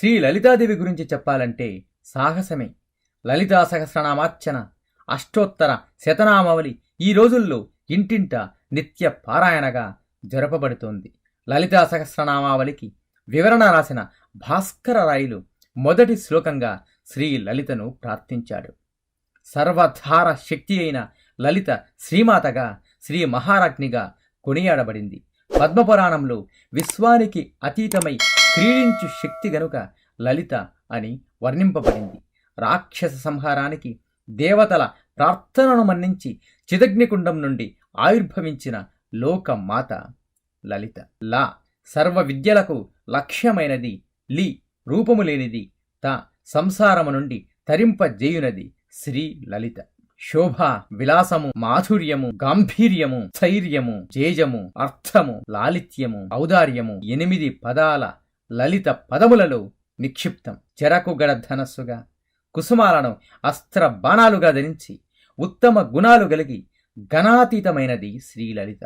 శ్రీ లలితాదేవి గురించి చెప్పాలంటే సాహసమే. లలితా సహస్రనామార్చన అష్టోత్తర శతనామావళి ఈ రోజుల్లో ఇంటింట నిత్య పారాయణగా జరపబడుతోంది. లలితా సహస్రనామావళికి వివరణ రాసిన భాస్కర రాయులు మొదటి శ్లోకంగా శ్రీ లలితను ప్రార్థించాడు. సర్వధార శక్తి అయిన లలిత శ్రీమాతగా శ్రీ మహారాజ్ఞిగా కొనియాడబడింది. పద్మపురాణంలో విశ్వానికి అతీతమై క్రీడించు శక్తి గనుక లలిత అని వర్ణింపబడింది. రాక్షస సంహారానికి దేవతల ప్రార్థనను మన్నించి చిదగ్నికుండం నుండి ఆవిర్భవించిన లోకమాత లలిత. లా సర్వ విద్యలకు లక్ష్యమైనది లి రూపము లేనిది త సంసారము నుండి తరింపజేయునది శ్రీ లలిత. శోభ విలాసము మాధుర్యము గాంభీర్యము స్థైర్యము జేజము అర్థము లాలిత్యము ఔదార్యము ఎనిమిది పదాల లలిత పదములలో నిక్షిప్తం. చెరకుగడ ధనస్సుగా కుసుమాలను అస్త్ర బాణాలుగా ధరించి ఉత్తమ గుణాలు కలిగి గణాతీతమైనది శ్రీలలిత.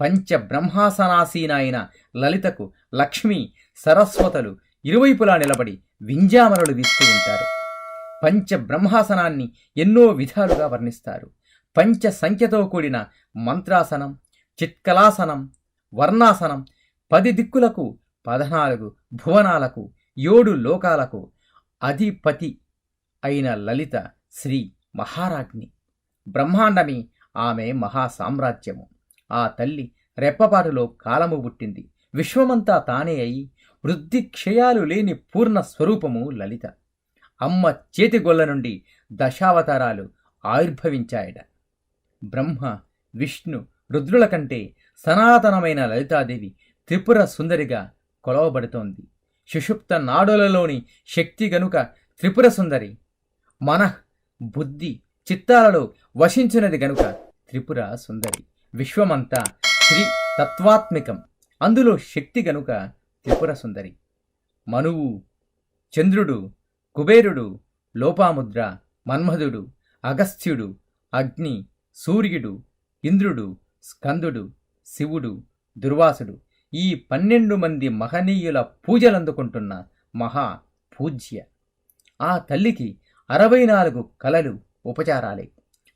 పంచ బ్రహ్మాసనాసీన అయిన లలితకు లక్ష్మి సరస్వతలు ఇరువైపులా నిలబడి వింజామరలు వీస్తూ ఉంటారు. పంచ బ్రహ్మాసనాన్ని ఎన్నో విధాలుగా వర్ణిస్తారు. పంచ సంఖ్యతో కూడిన మంత్రాసనం చిత్కలాసనం వర్ణాసనం పది దిక్కులకు పదనాలుగు భువనాలకు ఏడు లోకాలకు అధిపతి అయిన లలిత శ్రీ మహారాజ్ని. బ్రహ్మాండమి ఆమె మహాసామ్రాజ్యము. ఆ తల్లి రెప్పపాటులో కాలము పుట్టింది. విశ్వమంతా తానే అయి వృద్ధి క్షయాలు లేని పూర్ణ స్వరూపము లలిత. అమ్మ చేతిగొల్ల నుండి దశావతారాలు ఆవిర్భవించాయట. బ్రహ్మ విష్ణు రుద్రుల కంటే సనాతనమైన లలితాదేవి త్రిపుర సుందరిగా కొలవబడుతోంది. సుషుప్త నాడులలోని శక్తి గనుక త్రిపుర సుందరి మన బుద్ధి చిత్తాలలో వశించినది గనుక త్రిపుర సుందరి. విశ్వమంతా శ్రీ తత్వాత్మికం. అందులో శక్తి గనుక త్రిపుర సుందరి. మనువు చంద్రుడు కుబేరుడు లోపాముద్ర మన్మధుడు అగస్త్యుడు అగ్ని సూర్యుడు ఇంద్రుడు స్కందుడు శివుడు దుర్వాసుడు. ఈ పన్నెండు మంది మహనీయుల పూజలందుకుంటున్న మహా పూజ్య. ఆ తల్లికి అరవై నాలుగు కలలు ఉపచారాలే.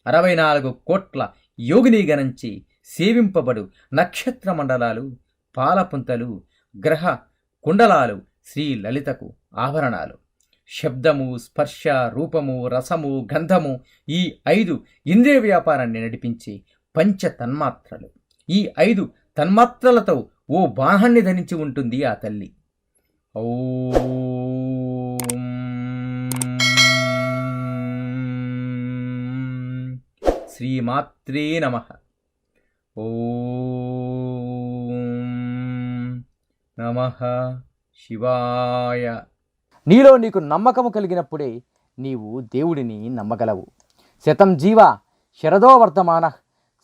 అరవై నాలుగు కోట్ల యోగిని గణించి సేవింపబడు నక్షత్ర మండలాలు పాలపుంతలు గ్రహ కుండలాలు శ్రీ లలితకు ఆభరణాలు. శబ్దము స్పర్శ రూపము రసము గంధము ఈ ఐదు ఇంద్రియ వ్యాపారాన్ని నడిపించే పంచ తన్మాత్రలు ఈ ఐదు తన్మాత్రలతో ఓ బాణాన్ని ధరించి ఉంటుంది ఆ తల్లి. ఓ. శ్రీమాత్రే నమ. ఓ. నమ శివాయ. నీలో నీకు నమ్మకము కలిగినప్పుడే నీవు దేవుడిని నమ్మగలవు. శతం జీవ శరదో వర్తమాన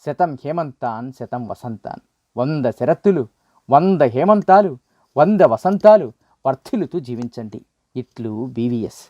శతం హేమంతాన్ శతం వసంతాన్. వంద శరత్తులు వంద హేమంతాలు వంద వసంతాలు వర్ధిల్లుతూ జీవించండి. ఇట్లు బీవీఎస్